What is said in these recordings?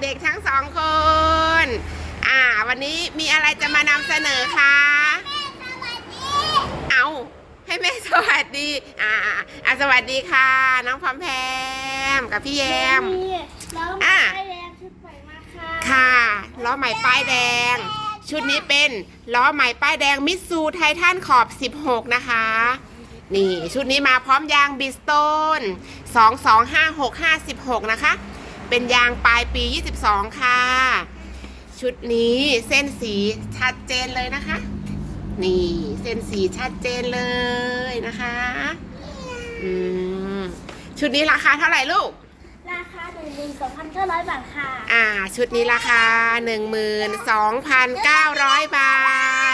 เด็กๆทั้งสองคน อ่า วันนี้มีอะไรจะมานำเสนอคะเอาให้แม่สวัสดี อ่าอะสวัสดีค่ะ น้องพร้อมแพมกับพี่แยม แล้วอะไฟแดงชุดใหม่มาค่ะค่ะล้อใหม่ป้ายแดง ชุดนี้เป็นล้อใหม่ป้ายแดงมิตซูไททันขอบ 16 นะคะ นี่ชุดนี้มาพร้อมยางบิสโตน 225656นะคะ เป็นยางปลายปี 22 ค่ะ ชุดนี้เส้นสีชัดเจนเลยนะคะ นี่เส้นสีชัดเจนเลยนะคะอืมชุดนี้ราคาเท่าไหร่ลูก ราคาหนึ่งหมื่นสองพันเก้าร้อยบาทค่ะ อ่า ชุดนี้ราคา 12,900 บา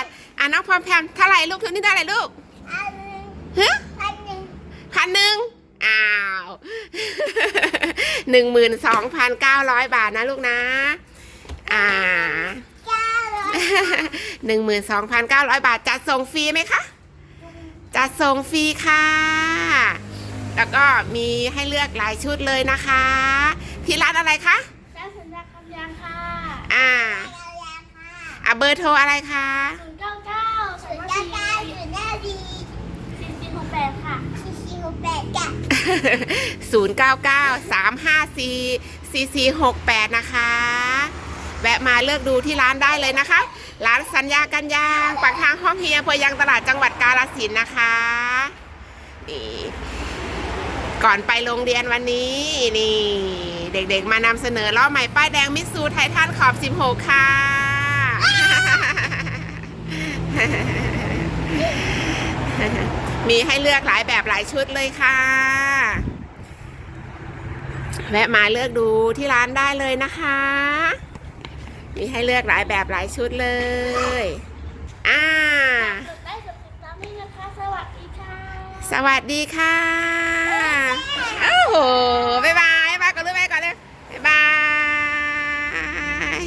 ท อ่าน้องพร้อมแพมเท่าไหร่ลูกชุดนี้เท่าไหร่ลูกอันหนึ่ง ฮะ พันหนึ่ง พันหนึ่งอ้าว หนึ่งหมื่นสองพันเก้าร้อยบาทนะลูกนะ อ่าเก้าร้อยหนึ่งหมื่นสองพันเก้าร้อยบาทจัดส่งฟรีไหมคะจัดส่งฟรีค่ะ แล้วก็มีให้เลือกหลายชุดเลยนะคะ ที่ร้านอะไรคะแจ้งสัญญาคำยังค่ะ อ่าอะเบอร์โทรอะไรคะศูนย์เก้าเก้าศูนย์เก้าเก้าศูนย์ห้าดีสี่สี่หกแปดค่ะสี่สี่หกแปดจ้ะ 0993544468 นะคะ แวะมาเลือกดูที่ร้านได้เลยนะคะ ร้านสัญญากันยางปากทางห้องเฮียเภอยางตลาดจังหวัดกาฬสินนะคะนี่ก่อนไปโรงเรียนวันนี้นี่ เด็กๆมานำเสนอล้อใหม่ป้ายแดงมิตซูไททันขอบ 16 ค่ะ มีให้เลือกหลายแบบหลายชุดเลยค่ะ แวะมาเลือกดูที่ร้านได้เลยนะคะ มีให้เลือกหลายแบบหลายชุดเลย อ่า สวัสดีค่ะ โอ้โหบ๊ายบายบ๊ายบายก่อนลูยก่อนเลยบ๊ายบาย